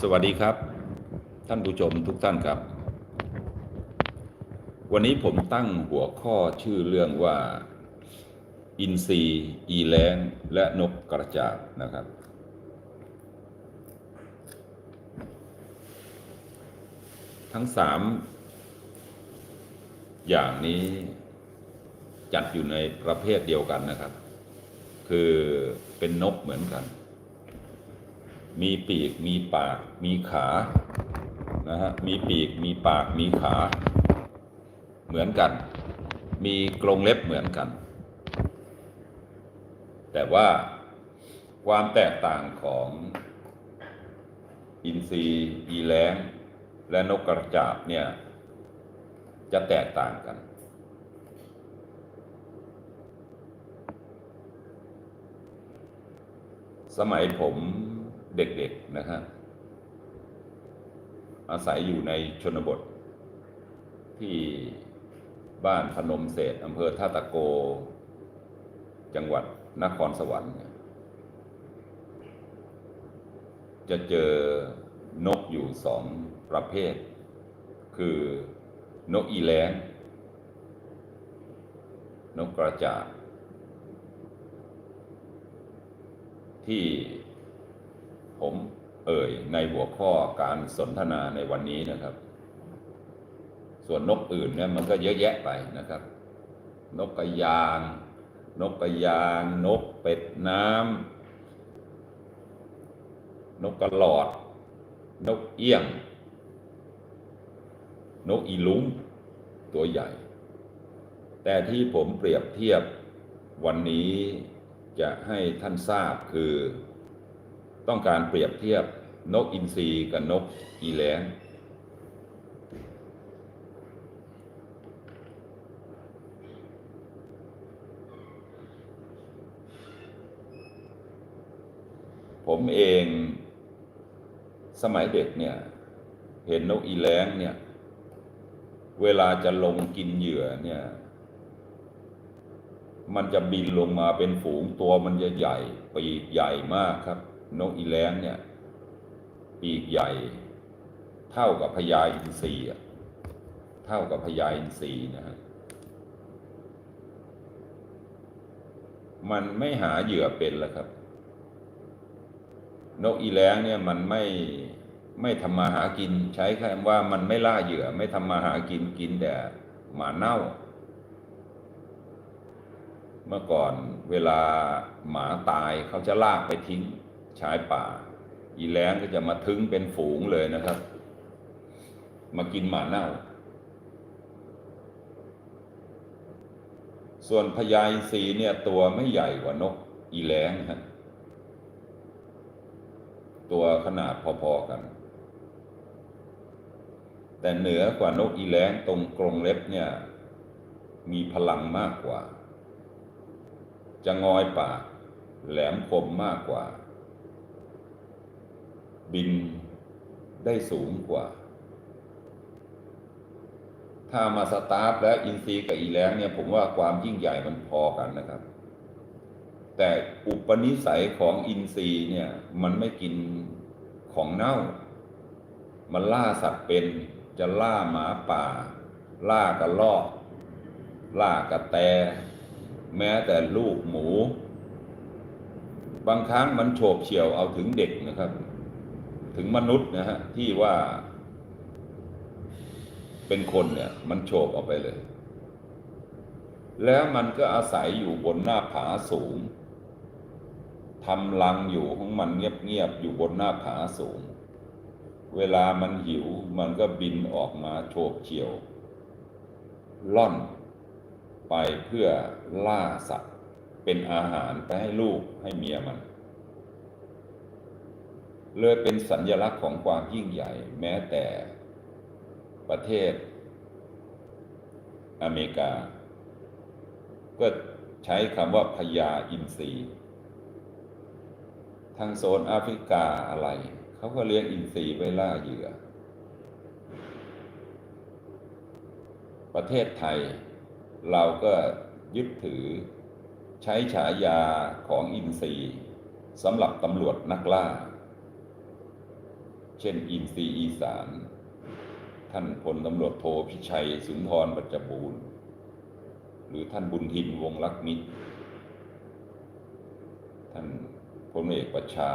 สวัสดีครับ ท่านผู้ชมทุกท่านครับ วันนี้ผมตั้งหัวข้อชื่อเรื่องว่า อินทรีอีแลงและนกกระจาบนะครับ ทั้งสามอย่างนี้จัดอยู่ในประเภทเดียวกันนะครับ คือเป็นนกเหมือนกัน มีปีก มีปาก มีขา นะฮะ มีปีก มีปาก มีขา เหมือนกัน มีกรงเล็บเหมือนกัน แต่ว่าความแตกต่างของอินทรีอีแล้ง และนกกระจาบเนี่ย จะแตกต่างกัน สมัยผม เด็กๆนะครับอาศัยอยู่ในชนบท ที่บ้านพนมเศษอำเภอท่าตะโก จังหวัดนครสวรรค์ จะเจอนกอยู่สองประเภท คือนกอีแลงนกกระจาบที่ ผมเอ่ยในหัวข้อการสนทนาในวันนี้นะครับ ส่วนนกอื่นเนี่ยมันก็เยอะแยะไปนะครับ นกกระยาง นกกระยาง นกเป็ดน้ำนกกระหลอด นกเอี้ยง นกอีลุงตัวใหญ่ แต่ที่ผมเปรียบเทียบวันนี้จะให้ท่านทราบคือ ต้องการเปรียบเทียบนกอินทรีกับนกอีแลงผมเองสมัยเด็กเนี่ย เห็นนกอีแลงเนี่ย เวลาจะลงกินเหยื่อเนี่ย มันจะบินลงมาเป็นฝูงตัวมันจะใหญ่ปีกใหญ่มากครับ นกอีแลงเนี่ย ปีกใหญ่ เท่ากับพญาอินทรีอะเท่ากับพญาอินทรีนะฮะมันไม่หาเหยื่อเป็นแล้วครับ นกอีแลงเนี่ยมันไม่ไม่ทำมาหากิน ใช้คำว่ามันไม่ล่าเหยื่อ ไม่ทำมาหากินกินแต่หมาเน่า เมื่อก่อนเวลาหมาตายเขาจะลากไปทิ้ง ชายป่า อีแล้งก็จะมาทึงเป็นฝูงเลยนะครับ มากินหมาเน่า ส่วนพญาอินทรีเนี่ยตัวไม่ใหญ่กว่านกอีแล้งฮะตัวขนาดพอๆกัน แต่เหนือกว่านกอีแล้งตรงกรงเล็บเนี่ย มีพลังมากกว่า จะงอยปากแหลมคมมากกว่า บินได้สูงกว่า ถ้ามาสตาร์ฟแล้วอินทรีกับอีแรงเนี่ยผมว่าความยิ่งใหญ่มันพอกันนะครับ แต่อุปนิสัยของอินทรีเนี่ยมันไม่กินของเน่า มันล่าสัตว์เป็นจะล่าหมาป่า ล่ากระลอกล่ากระแต แม้แต่ลูกหมู บางครั้งมันโฉบเฉี่ยวเอาถึงเด็กนะครับ ถึงมนุษย์นะฮะที่ว่าเป็นคนเนี่ย มันโฉบออกไปเลย แล้วมันก็อาศัยอยู่บนหน้าผาสูงทำรังอยู่ของมันเงียบๆอยู่บนหน้าผาสูง เวลามันหิวมันก็บินออกมาโฉบเฉี่ยว ล่อนไปเพื่อล่าสัตว์ เป็นอาหารไปให้ลูกให้เมียมัน เลยเป็นสัญญลักษณ์ของความยิ่งใหญ่ แม้แต่ประเทศอเมริกา ก็ใช้คำว่าพญาอินทรีทางโซนแอฟริกาอะไร เขาก็เลี้ยงอินทรีไว้ล่าเหยื่อ ประเทศไทย เราก็ยึดถือใช้ฉายาของอินทรีสำหรับตำรวจนักล่า ช่นอินซีอีสาน ท่านพลตำรวจโทพิชัย สุนทรปัจจบูรณ์ หรือท่านบุญทินวงลักษมิตร ท่านพลเอกประชา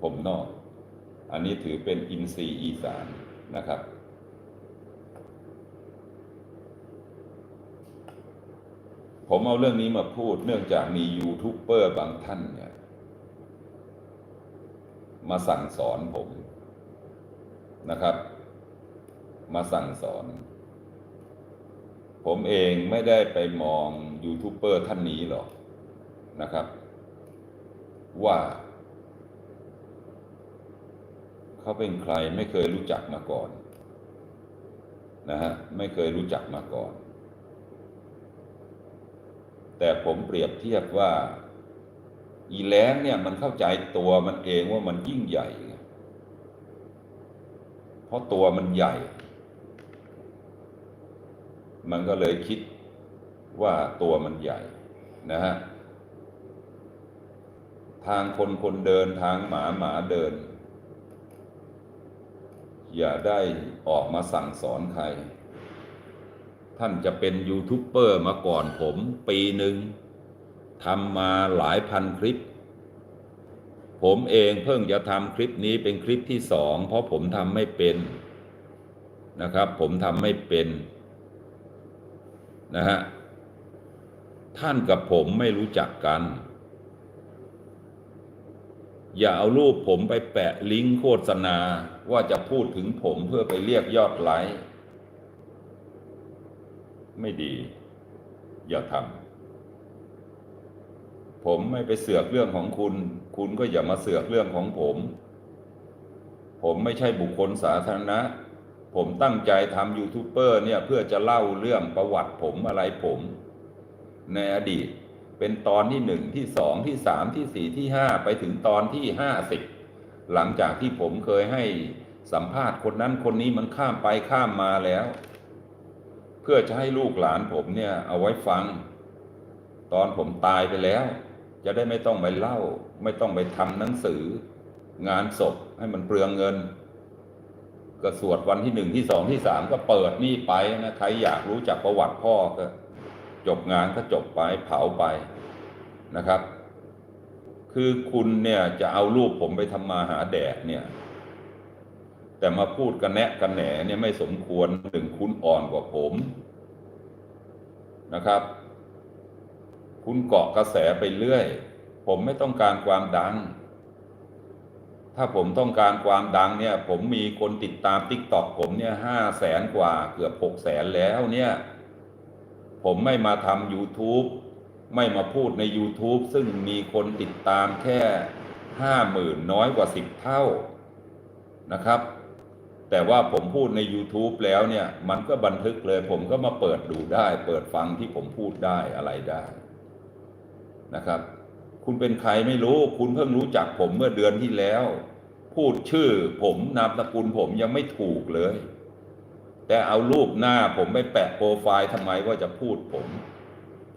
ผมนอก อันนี้ถือเป็นอินซีอีสานนะครับผมเอาเรื่องนี้มาพูดเนื่องจากมียูทูบเบอร์บางท่านเนี่ย มาสั่งสอนผม นะครับ มาสั่งสอน ผมเองไม่ได้ไปมองยูทูบเบอร์ท่านนี้หรอกนะครับ ว่า เขาเป็นใครไม่เคยรู้จักมาก่อนนะฮะไม่เคยรู้จักมาก่อน แต่ผมเปรียบเทียบว่า อีแล้งเนี่ยมันเข้าใจตัวมันเองว่ามันยิ่งใหญ่ไง ราะตัวมันใหญ่ มันก็เลยคิดว่าตัวมันใหญ่นะฮะ ทางคนคนเดินทางหมาหมาเดิน อย่าได้ออกมาสั่งสอนใคร ท่านจะเป็นยูทูบเบอร์มาก่อนผมปีหนึ่งทำมาหลายพันคลิป ผมเองเพิ่งจะทำคลิปนี้เป็นคลิปที่สองเพราะผมทำไม่เป็นนะครับ ผมทำไม่เป็นนะฮะท่านกับผมไม่รู้จักกัน อย่าเอารูปผมไปแปะลิงก์โฆษณาว่าจะพูดถึงผมเพื่อไปเรียกยอดไลค์ไม่ดี อย่าทำ ผมไม่ไปเสือกเรื่องของคุณ คุณก็อย่ามาเสือกเรื่องของผม ผมไม่ใช่บุคคลสาธารณะ ผมตั้งใจทำยูทูบเบอร์เนี่ยเพื่อจะเล่าเรื่องประวัติผมอะไรผม ในอดีตเป็นตอนที่หนึ่งที่สองที่สามที่สี่ที่ห้าไปถึงตอนที่ห้าสิบหลังจากที่ผมเคยให้สัมภาษณ์คนนั้นคนนี้มันข้ามไปข้ามมาแล้ว เพื่อจะให้ลูกหลานผมเนี่ยเอาไว้ฟัง ตอนผมตายไปแล้ว จะได้ไม่ต้องไปเล่า ไม่ต้องไปทำหนังสือ งานศพให้มันเปลืองเงินก็สวดวันที่หนึ่งที่สองที่สามก็เปิดนี่ไปนะใครอยากรู้จักประวัติพ่อก็จบงานก็จบไปเผาไปนะครับ คือคุณเนี่ยจะเอารูปผมไปทำมาหาแดกเนี่ย แต่มาพูดกันแนะกันแหนเนี่ยไม่สมควรหนึ่งคุณอ่อนกว่าผมนะครับ คุณเกาะกระแสไปเรื่อย ผมไม่ต้องการความดัง ถ้าผมต้องการความดังเนี่ย ผมมีคนติดตามติ๊กต็อกผมเนี่ยห้าแสนกว่าเกือบหกแสนแล้วเนี่ย ผมไม่มาทำ YouTube ไม่มาพูดใน YouTube ซึ่งมีคนติดตามแค่ห้าหมื่นน้อยกว่าสิบเท่านะครับ แต่ว่าผมพูดใน YouTube แล้วเนี่ย มันก็บันทึกเลย ผมก็มาเปิดดูได้ เปิดฟังที่ผมพูดได้อะไรได้ นะครับ คุณเป็นใครไม่รู้ คุณเพิ่งรู้จักผมเมื่อเดือนที่แล้ว พูดชื่อผมนามสกุลผมยังไม่ถูกเลย แต่เอารูปหน้าผมไปแปะโปรไฟล์ทำไมว่าจะพูดผม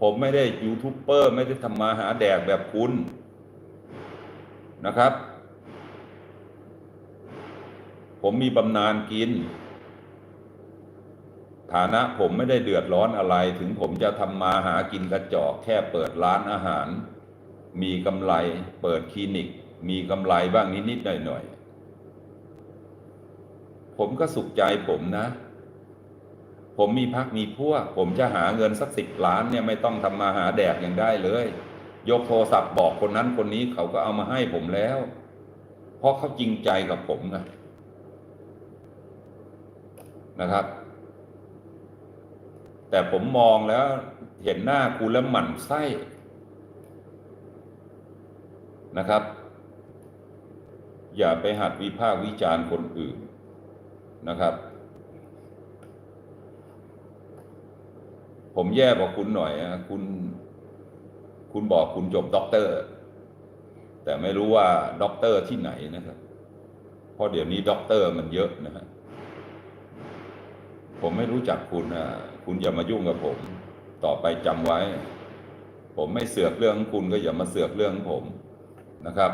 ผมไม่ได้ยูทูบเบอร์ไม่ได้ทำมาหาแดกแบบคุณนะครับ ผมมีบำนาญกิน ฐานะผมไม่ได้เดือดร้อนอะไร ถึงผมจะทำมาหากินกระจอกแค่เปิดร้านอาหาร มีกำไรเปิดคลินิก มีกำไรบ้างนิดๆหน่อยๆ ผมก็สุขใจผมนะ ผมมีพักมีพวก ผมจะหาเงินสักสิบล้านเนี่ยไม่ต้องทำมาหาแดกอย่างได้เลย ยกโทรศัพท์บอกคนนั้นคนนี้เขาก็เอามาให้ผมแล้ว เพราะเขาจริงใจกับผมนะนะครับ แต่ผมมองแล้วเห็นหน้าคุณแล้วหมั่นไส้นะครับ อย่าไปหัดวิพากษ์วิจารณ์คนอื่นนะครับ ผมแย่กว่าคุณหน่อยนะคุณ คุณบอกคุณจบด็อกเตอร์ แต่ไม่รู้ว่าด็อกเตอร์ที่ไหนนะครับ เพราะเดี๋ยวนี้ด็อกเตอร์มันเยอะนะฮะผมไม่รู้จักคุณนะ คุณอย่ามายุ่งกับผม ต่อไปจำไว้ ผมไม่เสือกเรื่องของคุณก็อย่ามาเสือกเรื่องของผมนะครับ